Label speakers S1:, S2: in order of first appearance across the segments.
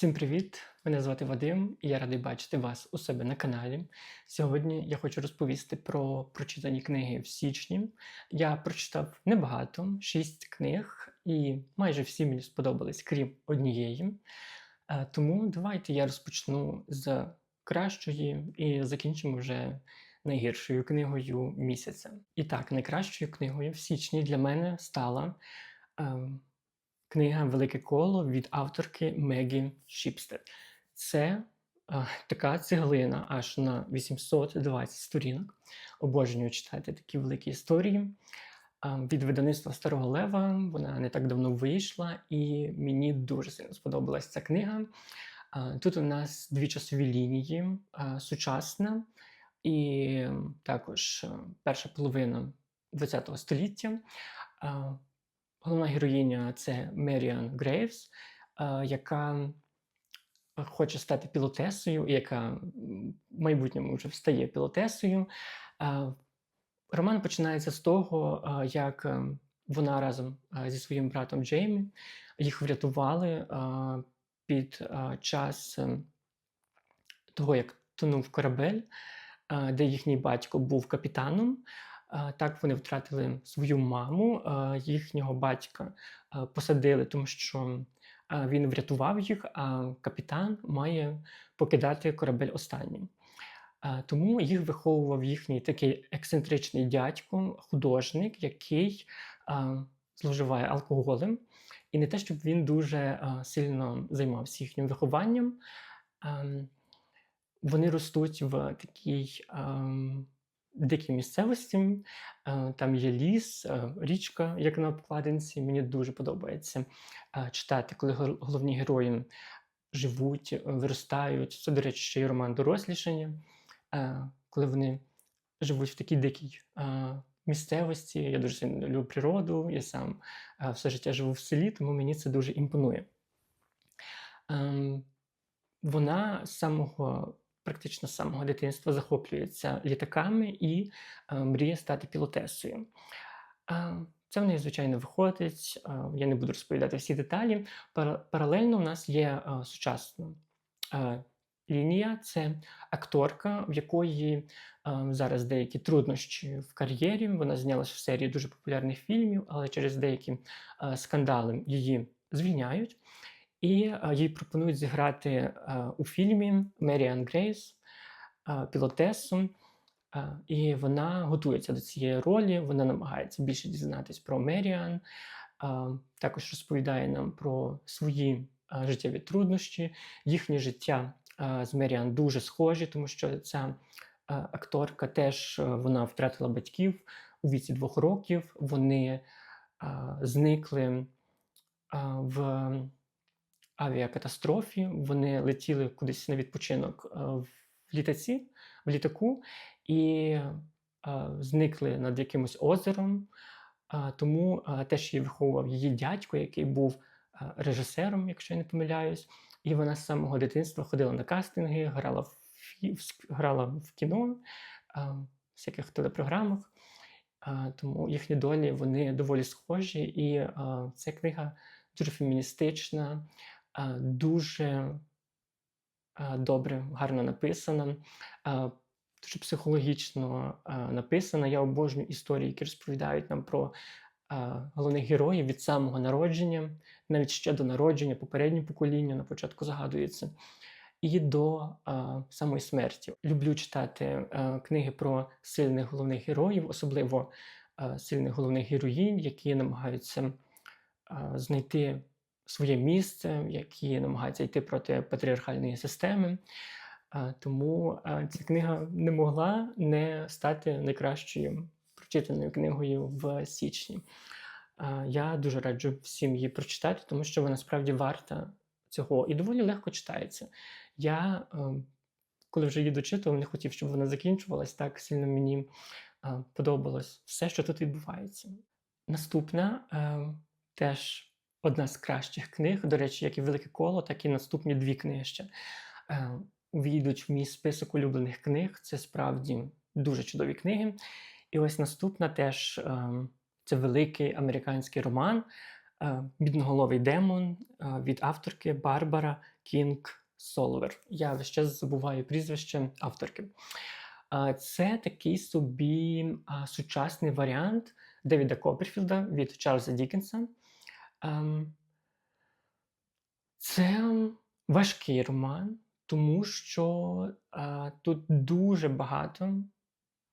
S1: Всім привіт! Мене звати Вадим, і я радий бачити вас у себе на каналі. Сьогодні я хочу розповісти про прочитані книги в січні. Я прочитав небагато, шість книг, і майже всі мені сподобались, крім однієї. Е, Тому давайте я розпочну з кращої і закінчимо вже найгіршою книгою місяця. І так, найкращою книгою в січні для мене стала. Книга Велике коло від авторки Мегі Шіпстед. Це е, така цеглина аж на 820 сторінок. Обожнюю читати такі великі історії. Е, від видавництва Старого Лева вона не так давно вийшла, і мені дуже сильно сподобалась ця книга. Е, тут у нас дві часові лінії: сучасна і також перша половина ХХ століття. Е, Головна героїня це Меріан Грейвс, е, яка хоче стати пілотесою, яка в майбутньому вже стає пілотесою. Е, Роман починається з того, е, як е, вона разом е, зі своїм братом Джеймі їх врятували е, під е, час е, того, як тонув корабель, е, де їхній батько був капітаном. Е, Так вони втратили свою маму, е, їхнього батька е, посадили, тому що він врятував їх, а капітан має покидати корабель останнім. Тому їх виховував їхній такий ексцентричний дядько, художник, який зловживає алкоголем. І не те, щоб він дуже сильно займався їхнім вихованням. Ем, Вони ростуть в такій ем, дикій місцевості. Е, Там є ліс, е, річка, як на обкладинці. Мені дуже подобається е, читати, коли головні герої живуть, виростають. Це, до речі, ще й роман дорослішання, коли вони живуть в такій дикій місцевості. Я дуже сильно люблю природу, я сам все життя живу в селі, тому мені це дуже імпонує. Ем, Вона з самого, практично з самого дитинства захоплюється літаками і е, мріє стати пілотесою. Е, Це в неї, звичайно, виходить. е, Я не буду розповідати всі деталі. Паралельно у нас є сучасна лінія це акторка, в якої зараз деякі труднощі в кар'єрі. Вона знялася в серії дуже популярних фільмів, але через деякі скандали її звільняють. І е, їй пропонують зіграти е, у фільмі Меріан Грейс, е, пілотесу. І вона готується до цієї ролі, вона намагається більше дізнатись про Меріан, також розповідає нам про свої життєві труднощі. Їхнє життя з Меріан дуже схожі, тому що ця акторка теж вона втратила батьків у віці двох років. Вони зникли в авіакатастрофі. Вони летіли кудись на відпочинок е, в літаці, в літаку і е, зникли над якимось озером. Е, Тому теж її виховував її дядько, який був режисером, якщо я не помиляюсь. І вона з самого дитинства ходила на кастинги, грала в, грала в кіно, всяких телепрограмах. Тому їхні долі вони доволі схожі, і ця книга дуже феміністична, дуже добре, гарно написана, дуже психологічно написана. Я обожнюю історії, які розповідають нам про головних героїв від самого народження, навіть ще до народження, попереднє покоління на початку згадується. І до самої смерті. Люблю читати книги про сильних головних героїв, особливо сильних головних героїнь, які намагаються знайти своє місце, які намагаються йти проти патріархальної системи. Тому ця книга не могла не стати найкращою прочитаною книгою в січні. Я дуже раджу всім її прочитати, тому що вона справді варта цього і доволі легко читається. Я, коли вже її дочитував, не хотів, щоб вона закінчувалась. Так сильно мені подобалось все, що тут відбувається. Наступна теж одна з кращих книг, до речі, як і Велике коло, так і наступні дві книги ще е, увійдуть в мій список улюблених книг. Це справді дуже чудові книги. І ось наступна теж е, це великий американський роман е, Бідноголовий демон від авторки Барбара Кінг Солвер. Я весь час забуваю прізвище авторки. Це такий собі сучасний варіант Девіда Копперфілда від Чарльза Дікенса. Ем, Це важкий роман, тому що а, тут дуже багато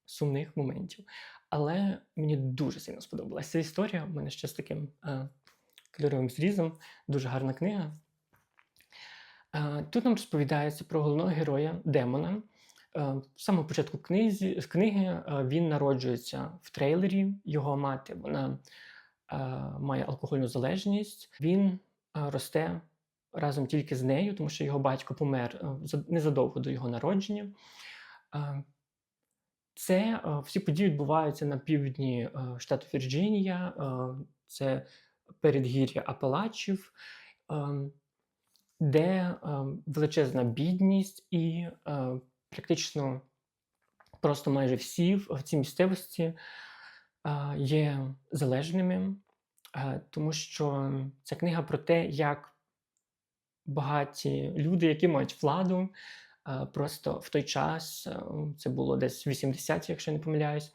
S1: сумних моментів. Але мені дуже сильно сподобалася ця історія. У мене ще з таким а, кольоровим зрізом. Дуже гарна книга. А, Тут нам розповідається про головного героя Демона. Е, З самого початку книзі, книги е, він народжується в трейлері. Його мати вона е, має алкогольну залежність. Він е, росте разом тільки з нею, тому що його батько помер е, незадовго до його народження. Е, Це е, всі події відбуваються на півдні е, штату Вірджинія. е, Це передгір'я Апалачів, е, де е, величезна бідність і е, практично просто майже всі в цій місцевості є залежними, тому що ця книга про те, як багаті люди, які мають владу, просто в той час, це було десь 80-ті, якщо не помиляюсь,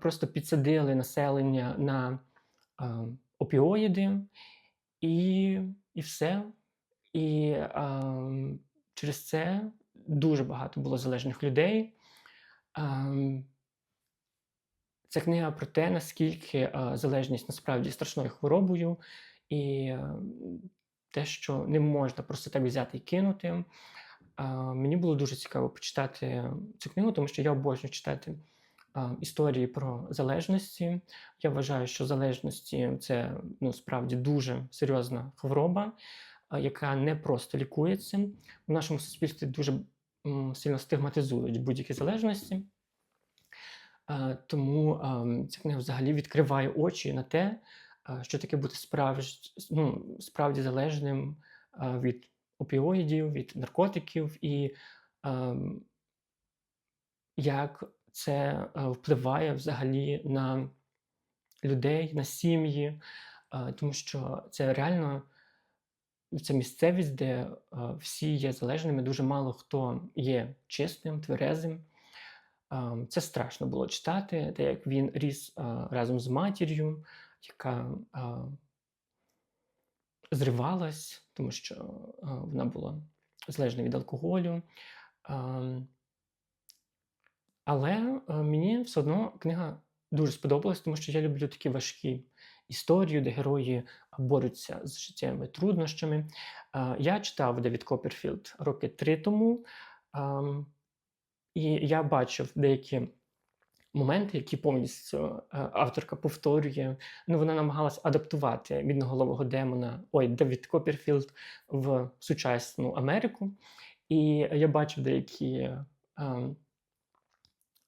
S1: просто підсадили населення на опіоїди і, і все. І через це дуже багато було залежних людей. Ця книга про те, наскільки е, залежність насправді страшною хворобою, і е, те, що не можна просто так взяти і кинути. Е, Мені було дуже цікаво почитати цю книгу, тому що я обожнюю читати історії про залежності. Я вважаю, що залежності це ну, справді дуже серйозна хвороба, яка не просто лікується. В нашому суспільстві дуже сильно стигматизують будь-які залежності. Е, Тому ем, ця книга взагалі відкриває очі на те, е, що таке бути справж... ну, справді залежним е, від опіоїдів, від наркотиків, і ем, як це впливає взагалі на людей, на сім'ї, тому що це реально це місцевість, де всі є залежними, дуже мало хто є чистим, тверезим. Це страшно було читати, те, як він ріс разом з матір'ю, яка зривалась, тому що вона була залежна від алкоголю. Але мені все одно книга дуже сподобалась, тому що я люблю такі важкі історії, де герої борються з життєвими труднощами. Я читав Девід Копперфілд роки три тому. І я бачив деякі моменти, які повністю е, авторка повторює. Ну, вона намагалась адаптувати бідноголового демона, ой, Девід Копперфілд в сучасну Америку. І я бачив деякі е,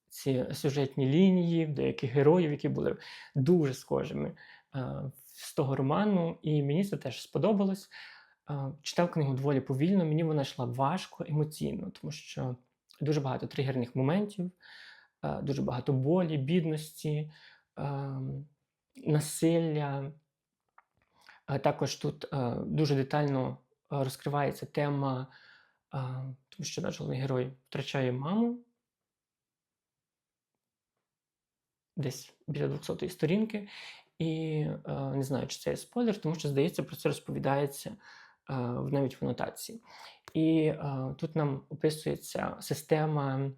S1: ці сюжетні лінії, деяких героїв, які були дуже схожими е, з того роману. І мені це теж сподобалось. Е, Читав книгу доволі повільно, мені вона йшла важко, емоційно, тому що дуже багато тригерних моментів, е, дуже багато болі, бідності, ем, насилля. Е, Також тут е, дуже детально е, розкривається тема, е, тому що наш головний герой втрачає маму десь біля 200 сторінки. І е, не знаю, чи це є спойлер, тому що, здається, про це розповідається е, навіть в анотації. І е, тут нам описується система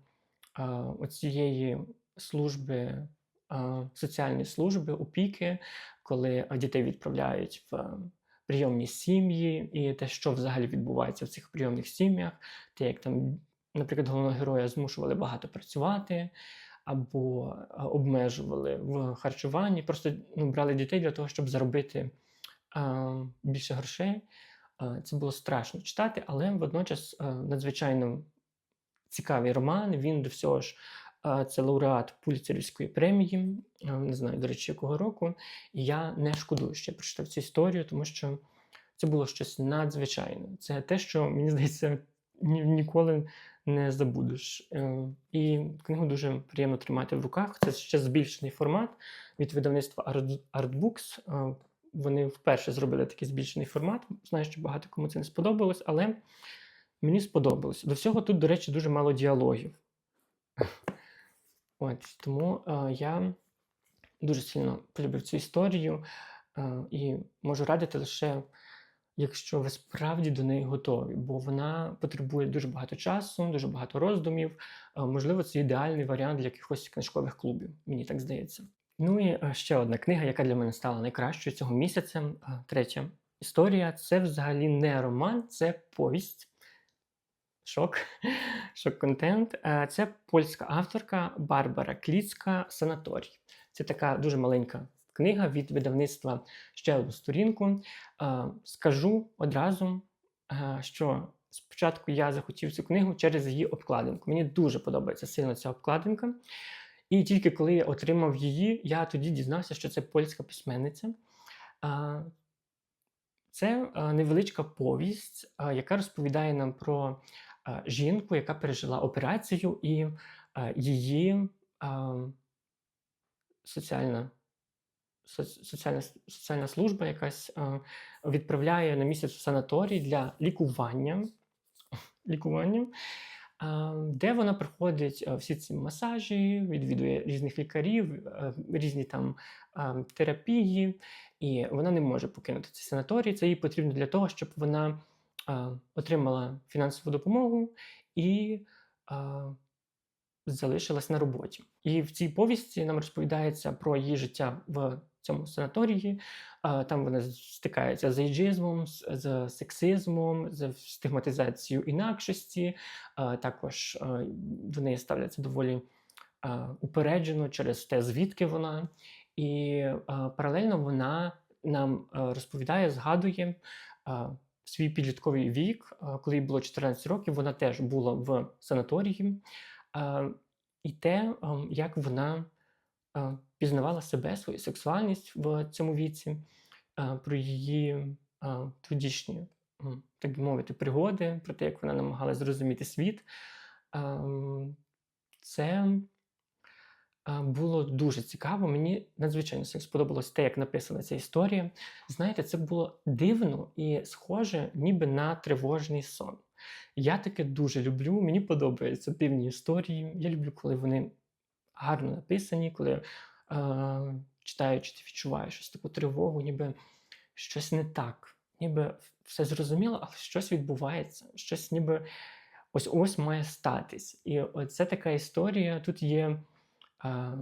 S1: е, оцієї служби, е, соціальної служби, опіки, коли е, дітей відправляють в е, прийомні сім'ї, і те, що взагалі відбувається в цих прийомних сім'ях, те, як там, наприклад, головного героя змушували багато працювати. Або е, обмежували в харчуванні, просто ну, брали дітей для того, щоб заробити е, більше грошей. Е, Це було страшно читати, але водночас е, надзвичайно цікавий роман. Він до всього ж е, це лауреат Пуліцерівської премії, не знаю, до речі, якого року. І я не шкодую, що я прочитав цю історію, тому що це було щось надзвичайне. Це те, що мені здається, ні- ніколи не забудеш. І книгу дуже приємно тримати в руках. Це ще збільшений формат від видавництва Art- Artbooks. Вони вперше зробили такий збільшений формат. Знаю, що багато кому це не сподобалось, але мені сподобалось. До всього тут, до речі, дуже мало діалогів. От, тому е, я дуже сильно полюбив цю історію е, і можу радити лише, якщо ви справді до неї готові, бо вона потребує дуже багато часу, дуже багато роздумів. Е, можливо, це ідеальний варіант для якихось книжкових клубів, мені так здається. Ну і е, ще одна книга, яка для мене стала найкращою цього місяця. е, Третя історія це взагалі не роман, це повість. Шок, шок-контент. Е, Це польська авторка Барбара Кліцька Санаторій. Це така дуже маленька книга від видавництва ще одну сторінку. Скажу одразу, що спочатку я захотів цю книгу через її обкладинку. Мені дуже подобається сильно ця обкладинка. І тільки коли я отримав її, я тоді дізнався, що це польська письменниця. Це невеличка повість, яка розповідає нам про жінку, яка пережила операцію, і її соціальна, соціальна, соціальна служба якась відправляє на місяць в санаторій для лікування. лікування де вона проходить всі ці масажі, відвідує різних лікарів, різні там терапії, і вона не може покинути цей санаторій. Це їй потрібно для того, щоб вона отримала фінансову допомогу і залишилась на роботі. І в цій повісті нам розповідається про її життя в цьому санаторії. Там вона стикається з ейджизмом, з, сексизмом, з стигматизацією інакшості. Також неї ставляться доволі упереджено через те, звідки вона. І паралельно вона нам розповідає, згадує свій підлітковий вік, коли їй було 14 років, вона теж була в санаторії. І те, як вона а, пізнавала себе, свою сексуальність в цьому віці, про її тодішні, так би мовити, пригоди, про те, як вона намагалася зрозуміти світ. Це було дуже цікаво. Мені надзвичайно сподобалось те, як написана ця історія. Знаєте, це було дивно і схоже, ніби на тривожний сон. Я таке дуже люблю. Мені подобаються дивні історії. Я люблю, коли вони гарно написані, коли читаючи, ти відчуваєш щось таку тривогу, ніби щось не так, ніби все зрозуміло, але щось відбувається, щось ніби ось ось має статись. І це така історія. Тут є е,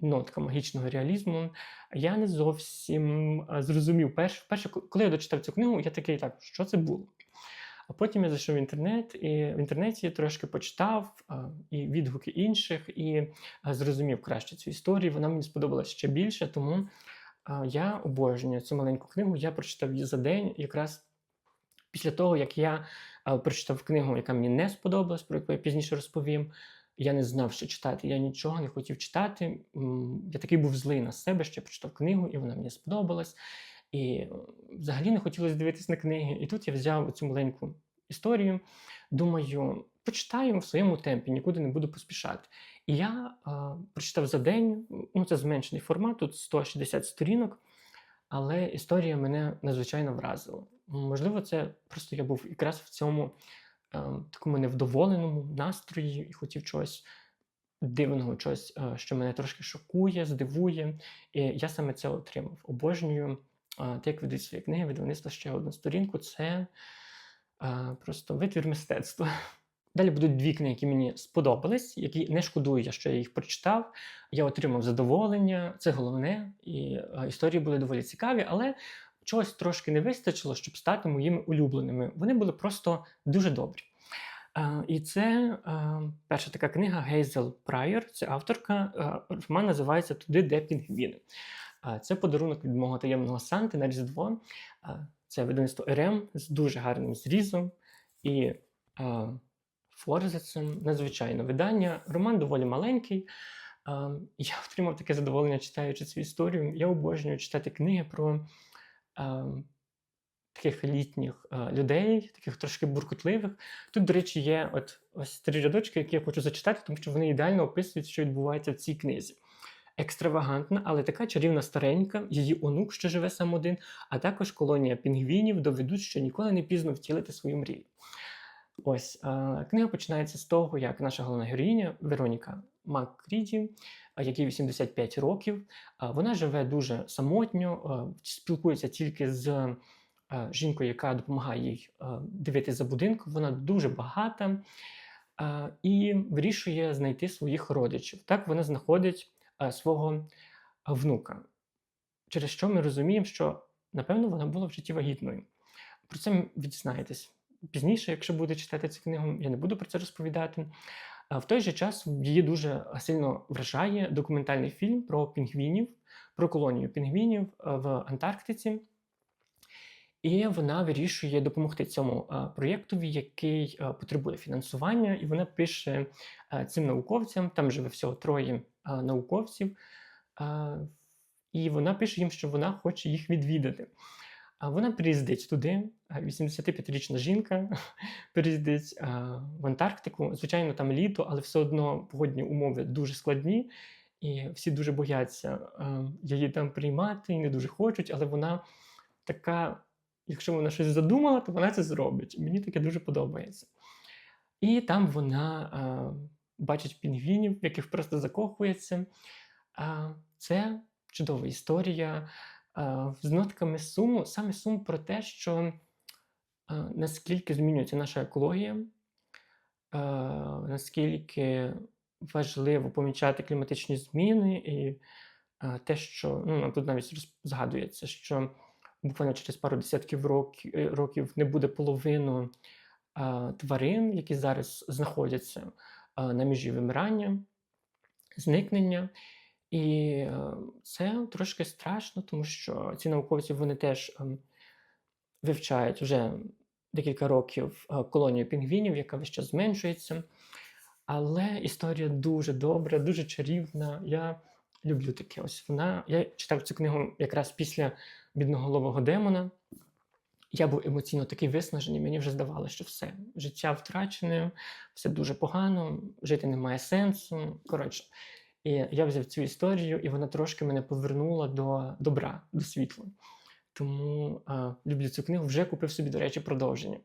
S1: нотка магічного реалізму. Я не зовсім зрозумів. Перше, перше, коли я дочитав цю книгу, я такий, так, що це було? А потім я зайшов в інтернет, і в інтернеті трошки почитав і відгуки інших, і зрозумів краще цю історію. Вона мені сподобалася ще більше, тому я обожнюю цю маленьку книгу. Я прочитав її за день, якраз після того, як я прочитав книгу, яка мені не сподобалась, про яку я пізніше розповім. Я не знав, що читати. Я нічого не хотів читати. Я такий був злий на себе, що я прочитав книгу, і вона мені сподобалась. І е, взагалі не хотілося дивитись на книги. І тут я взяв цю маленьку історію. Думаю, почитаю в своєму темпі, нікуди не буду поспішати. І я а, прочитав за день, ну це зменшений формат, тут 160 сторінок, але історія мене надзвичайно вразила. Можливо, це просто я був якраз в цьому е, такому невдоволеному настрої і хотів чогось дивного, чогось, е, що мене трошки шокує, здивує. І я саме це отримав. Обожнюю як ведуть свої книги, видавництво ще одну сторінку. Це просто витвір мистецтва. Далі будуть дві книги, які мені сподобались, які не шкодую, я, що я їх прочитав. Я отримав задоволення, це головне, і історії були доволі цікаві, але чогось трошки не вистачило, щоб стати моїми улюбленими. Вони були просто дуже добрі. І це перша така книга Гейзел Прайор, це авторка. Роман називається Туди, де пінгвіни. Це подарунок від мого таємного Санти на Різдво. Це видавництво РМ з дуже гарним зрізом і форзацем. Надзвичайне видання. Роман доволі маленький. Я отримав таке задоволення, читаючи цю історію. Я обожнюю читати книги про таких літніх а, людей, таких трошки буркотливих. Тут, до речі, є от ось три рядочки, які я хочу зачитати, тому що вони ідеально описують, що відбувається в цій книзі. Екстравагантна, але така чарівна старенька, її онук, що живе сам один, а також колонія пінгвінів доведуть, що ніколи не пізно втілити свою мрію. Ось книга починається з того, як наша головна героїня Вероніка Макріді, якій 85 років, вона живе дуже самотньо, спілкується тільки з жінкою, яка допомагає їй дивитися за будинком. Вона дуже багата і вирішує знайти своїх родичів. Так вона знаходить свого внука, через що ми розуміємо, що напевно вона була в житті вагітною. Про це ви дізнаєтесь пізніше, якщо будете читати цю книгу, я не буду про це розповідати. В той же час її дуже сильно вражає документальний фільм про пінгвінів, про колонію пінгвінів е, в Антарктиці. І вона вирішує допомогти цьому е, проєктові, який е, потребує фінансування, і вона пише е, цим науковцям, там живе всього троє науковців, і вона пише їм, що вона хоче їх відвідати. А вона приїздить туди, 85-річна жінка приїздить в Антарктику. Звичайно, там літо, але все одно погодні умови дуже складні, і всі дуже бояться а, її там приймати і не дуже хочуть, але вона така, якщо вона щось задумала, то вона це зробить. Мені таке дуже подобається. І там вона бачить пінгвінів, в яких просто закохується. Це чудова історія з нотками суму, саме сум про те, що наскільки змінюється наша екологія, наскільки важливо помічати кліматичні зміни, і те, що ну, тут навіть згадується, що буквально через пару десятків років, не буде половину тварин, які зараз знаходяться на межі вимирання, зникнення. І е, це трошки страшно, тому що ці науковці вони теж ем, вивчають вже декілька років е, колонію пінгвінів, яка весь час зменшується. Але історія дуже добра, дуже чарівна. Я люблю таке. Ось вона. Я читав цю книгу якраз після бідноголового демона. Я був емоційно такий виснажений, мені вже здавалося, що все, життя втрачене, все дуже погано, жити немає сенсу. Коротше, і я взяв цю історію, і вона трошки мене повернула до добра, до світла. Тому а, люблю цю книгу. Вже купив собі, до речі, продовження.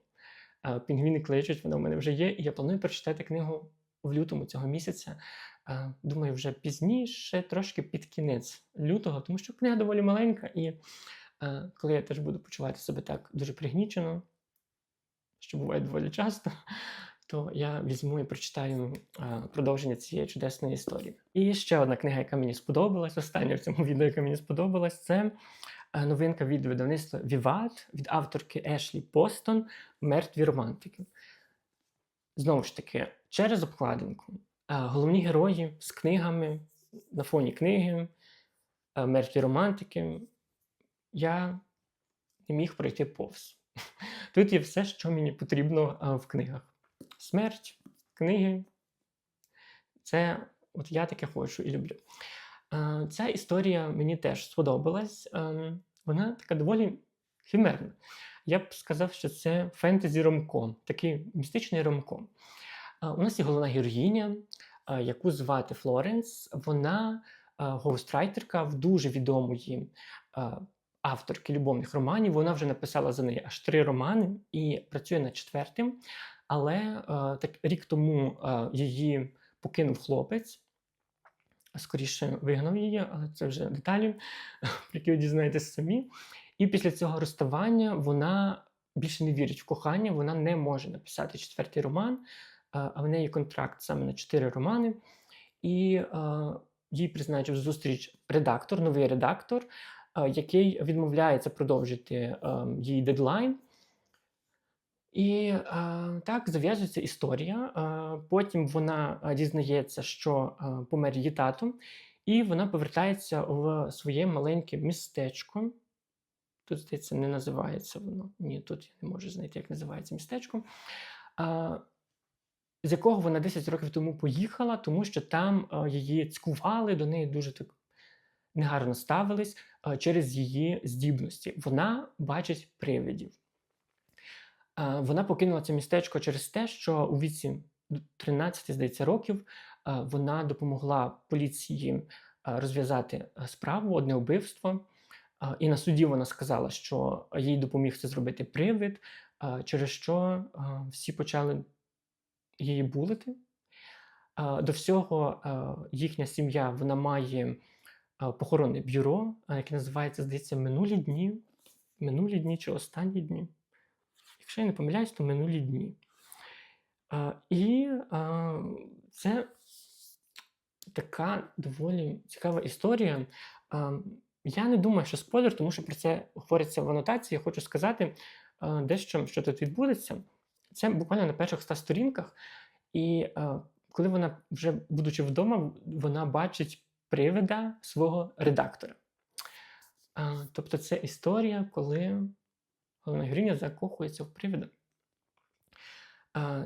S1: А, Пінгвіни кличуть, вона в мене вже є, і я планую прочитати книгу в лютому цього місяця. А, Думаю, вже пізніше, трошки під кінець лютого, тому що книга доволі маленька, і коли я теж буду почувати себе так дуже пригнічено, що буває доволі часто, то я візьму і прочитаю продовження цієї чудесної історії. І ще одна книга, яка мені сподобалась, остання в цьому відео, яка мені сподобалась, це новинка від видавництва Віват від авторки Ешлі Постон Мертві романтики. Знову ж таки, через обкладинку. Головні герої з книгами на фоні книги, мертві романтики. Я не міг пройти повз. Тут є все, що мені потрібно в книгах. Смерть, книги. Це от я таке хочу і люблю. Ця історія мені теж сподобалась. Ем, Вона така доволі химерна. Я б сказав, що це фентезі ромком, такий містичний ромком. У нас є головна героїня, яку звати Флоренс. Вона гоустрайтерка в дуже відомої авторки любовних романів. Вона вже написала за неї аж три романи і працює над четвертим. Але е, так рік тому е, її покинув хлопець, скоріше вигнав її, але це вже деталі, про які ви дізнаєтесь самі. І після цього розставання вона більше не вірить в кохання, вона не може написати четвертий роман, е, а в неї контракт саме на чотири романи. І е, їй призначив зустріч редактор, новий редактор, який відмовляється продовжити е, її дедлайн. І е, так зав'язується історія. Е, потім вона е, дізнається, що е, помер її тато, і вона повертається в своє маленьке містечко. Тут, здається, не називається воно. Ні, тут я не можу знайти, як називається містечко. Е, з якого вона 10 років тому поїхала, тому що там е, її цькували, до неї дуже так негарно ставились е, через її здібності. Вона бачить привидів. Е, Вона покинула це містечко через те, що у віці 13, здається, років е, вона допомогла поліції е, розв'язати е, справу, одне вбивство. І на суді вона сказала, що їй допоміг це зробити привид, через що всі почали її булити. До всього їхня сім'я вона має похоронне бюро, яке називається, здається, минулі дні. Минулі дні чи останні дні. Якщо я не помиляюсь, то минулі дні. І це така доволі цікава історія. Я не думаю, що спойлер, тому що про це говориться в анотації. Я хочу сказати дещо, що тут відбудеться. Це буквально на перших ста сторінках. І коли вона, вже будучи вдома, вона бачить привида свого редактора. Тобто це історія, коли головна героїня закохується в привида.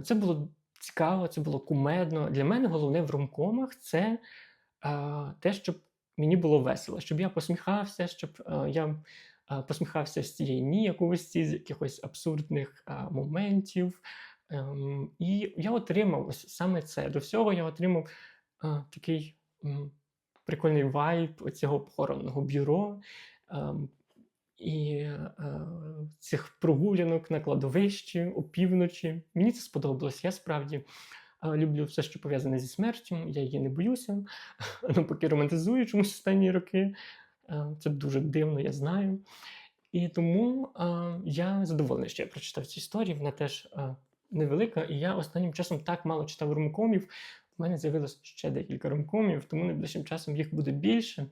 S1: Це було цікаво, це було кумедно. Для мене головне в ромкомах це те, щоб мені було весело, щоб я посміхався, щоб я посміхався з цієї ніяковості, з якихось абсурдних моментів. Ем, і я отримав ось саме це. До всього я отримав такий прикольний вайб цього похоронного бюро. ем, і е, цих прогулянок на кладовищі опівночі. Мені це сподобалось. Я справді е, люблю все, що пов'язане зі смертю. Я її не боюся, навпаки романтизую чомусь останні роки. Е, це дуже дивно, я знаю. І тому е, я задоволений, що я прочитав цю історію. Вона теж е, невелика, і я останнім часом так мало читав ромкомів. У мене з'явилось ще декілька ромкомів, тому найближчим часом їх буде більше.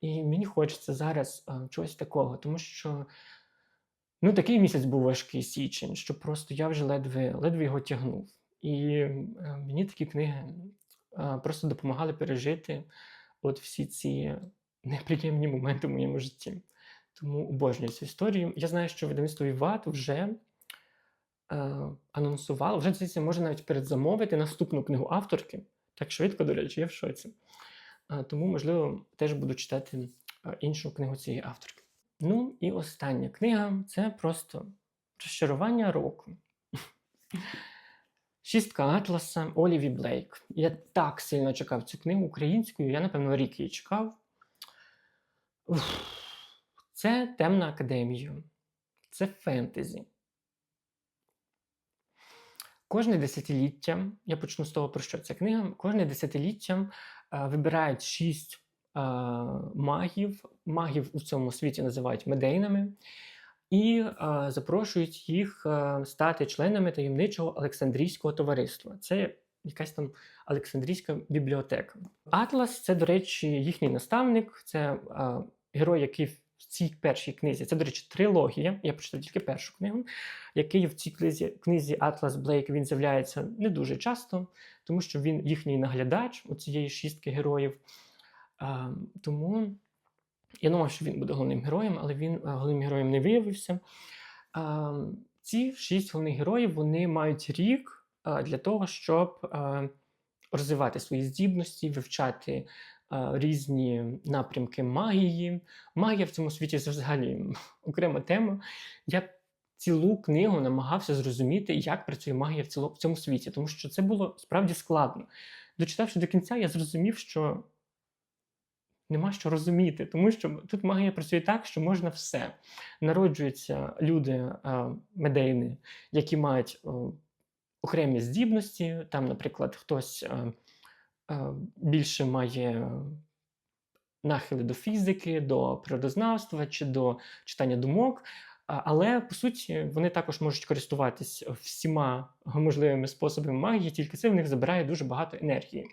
S1: І мені хочеться зараз а, чогось такого, тому що ну, такий місяць був важкий січень, що просто я вже ледве ледве його тягнув. І а, мені такі книги а, просто допомагали пережити от всі ці неприємні моменти в моєму житті. Тому обожнюю цю історію. Я знаю, що видавництво Віват вже а, анонсувало, вже здається, може навіть передзамовити наступну книгу авторки. Так швидко, до речі, я в шоці. Тому, можливо, теж буду читати іншу книгу цієї авторки. Ну і остання книга це просто розчарування року. Шістка Атласа Оліві Блейк. Я так сильно чекав цю книгу українською, я, напевно, рік її чекав. Уф. Це темна академія, це фентезі. Кожне десятиліття, я почну з того, про що ця книга. Кожне десятиліття вибирають шість магів. Магів у цьому світі називають медейнами, і а, запрошують їх стати членами таємничого Олександрійського товариства. Це якась там Олександрійська бібліотека. Атлас це, до речі, їхній наставник, це герой, який в цій першій книзі. Це, до речі, трилогія. Я прочитав тільки першу книгу, який в цій книзі, книзі Атлас Блейк він з'являється не дуже часто, тому що він їхній наглядач у цієї шістки героїв. А, тому я думав, що він буде головним героєм, але він головним героєм не виявився. А, ці шість головних героїв вони мають рік а, для того, щоб а, розвивати свої здібності, вивчати різні напрямки магії. Магія в цьому світі це взагалі окрема тема. Я цілу книгу намагався зрозуміти, як працює магія в, цьому світі, тому що це було справді складно. Дочитавши до кінця, я зрозумів, що нема що розуміти, тому що тут магія працює так, що можна все. Народжуються люди, а, медейни, які мають окремі здібності. Там, наприклад, хтось більше має нахили до фізики, до природознавства чи до читання думок. Але по суті вони також можуть користуватись всіма можливими способами магії, тільки це в них забирає дуже багато енергії.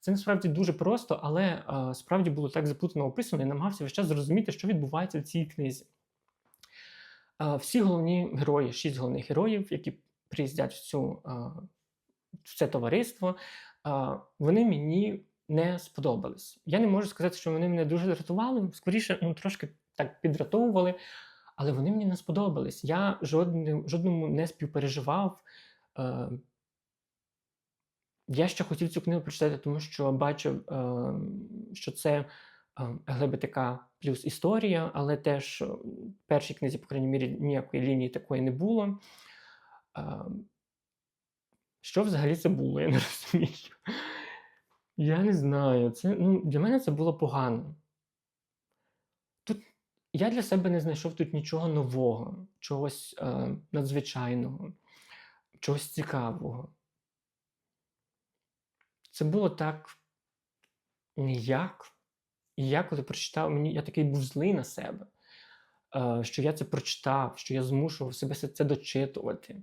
S1: Це насправді дуже просто, але а, справді було так заплутано описано, і намагався весь час зрозуміти, що відбувається в цій книзі. А, Всі головні герої, шість головних героїв, які приїздять в, цю, в це товариство, вони мені не сподобались. Я не можу сказати, що вони мене дуже дратували, скоріше, ну, трошки так підратовували, але вони мені не сподобались. Я жодним, жодному не співпереживав. Е, я ще хотів цю книгу прочитати, тому що бачив, е, що це е, ЛГБТК плюс історія, але теж в першій книзі, по крайній мірі, ніякої лінії такої не було. Що взагалі це було, я не розумію. Я не знаю. Це, ну, для мене це було погано. Тут я для себе не знайшов тут нічого нового, чогось е, надзвичайного, чогось цікавого. Це було так ніяк. І я коли прочитав, мені я такий був злий на себе, е, що я це прочитав, що я змушував себе це дочитувати.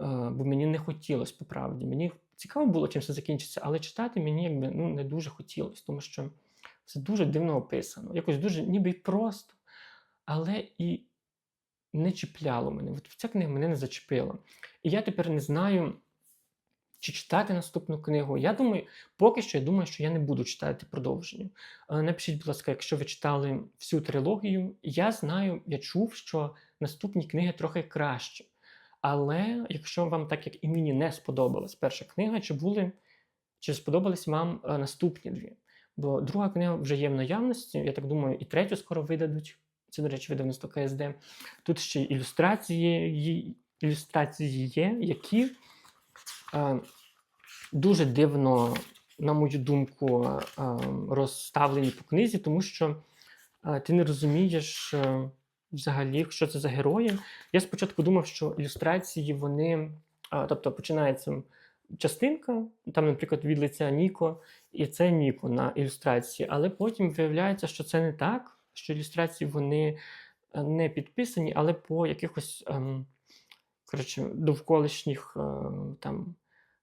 S1: Е, бо мені не хотілося по правді. Мені цікаво було, чим це закінчиться, але читати мені якби ну, не дуже хотілося, тому що це дуже дивно описано. Якось дуже ніби й просто, але і не чіпляло мене. От ця книга мене не зачепила. І я тепер не знаю, чи читати наступну книгу. Я думаю, поки що я думаю, що я не буду читати продовження. Е, Напишіть, будь ласка, якщо ви читали всю трилогію, я знаю, я чув, що наступні книги трохи краще. Але якщо вам, так як і мені, не сподобалась перша книга, чи були, чи сподобались вам е, наступні дві? Бо друга книга вже є в наявності, я так думаю, і третю скоро видадуть. Це, до речі, видавництво КСД. Тут ще ілюстрації, ілюстрації є, які е, дуже дивно, на мою думку, е, розставлені по книзі, тому що е, ти не розумієш е, взагалі, що це за герої. Я спочатку думав, що ілюстрації вони, тобто починається частинка, там, наприклад, від лиця Ніко, і це Ніко на ілюстрації, але потім виявляється, що це не так, що ілюстрації вони е, не підписані, але по якихось ем, коротше, довколишніх е, там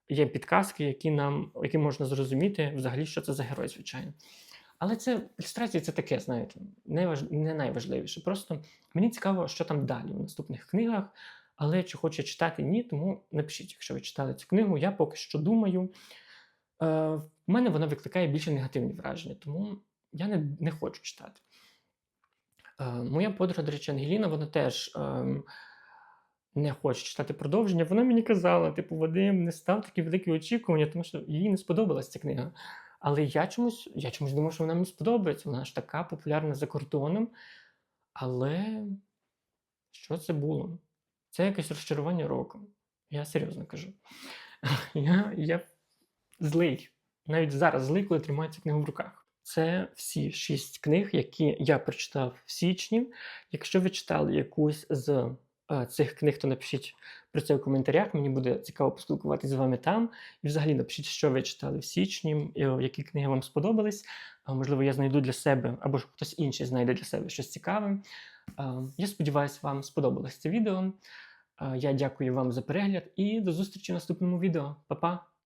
S1: є підказки, які нам, які можна зрозуміти взагалі, що це за герой, звичайно. Але це ілюстрації це таке, знаєте, не, не найважливіше. Просто мені цікаво, що там далі в наступних книгах. Але чи хочу я читати, ні, тому напишіть, якщо ви читали цю книгу. Я поки що думаю. Е, в мене вона викликає більше негативні враження, тому я не, не хочу читати. Е, моя подруга, до речі, Ангеліна, вона теж ем, не хоче читати продовження. Вона мені казала, типу, Вадим, не став такі великі очікування, тому що їй не сподобалася ця книга. Але я чомусь, я чомусь думав, що вона мені сподобається. Вона ж така популярна за кордоном. Але що це було? Це якесь розчарування року. Я серйозно кажу. Я, я злий. Навіть зараз злий, коли тримаю цю книгу в руках. Це всі шість книг, які я прочитав в січні. Якщо ви читали якусь з цих книг, то напишіть про це в коментарях. Мені буде цікаво поспілкуватися з вами там. І взагалі напишіть, що ви читали в січні, е, які книги вам сподобались. Можливо, я знайду для себе, або ж хтось інший знайде для себе щось цікаве. Я сподіваюся, вам сподобалось це відео. Я дякую вам за перегляд і до зустрічі в наступному відео. Па-па!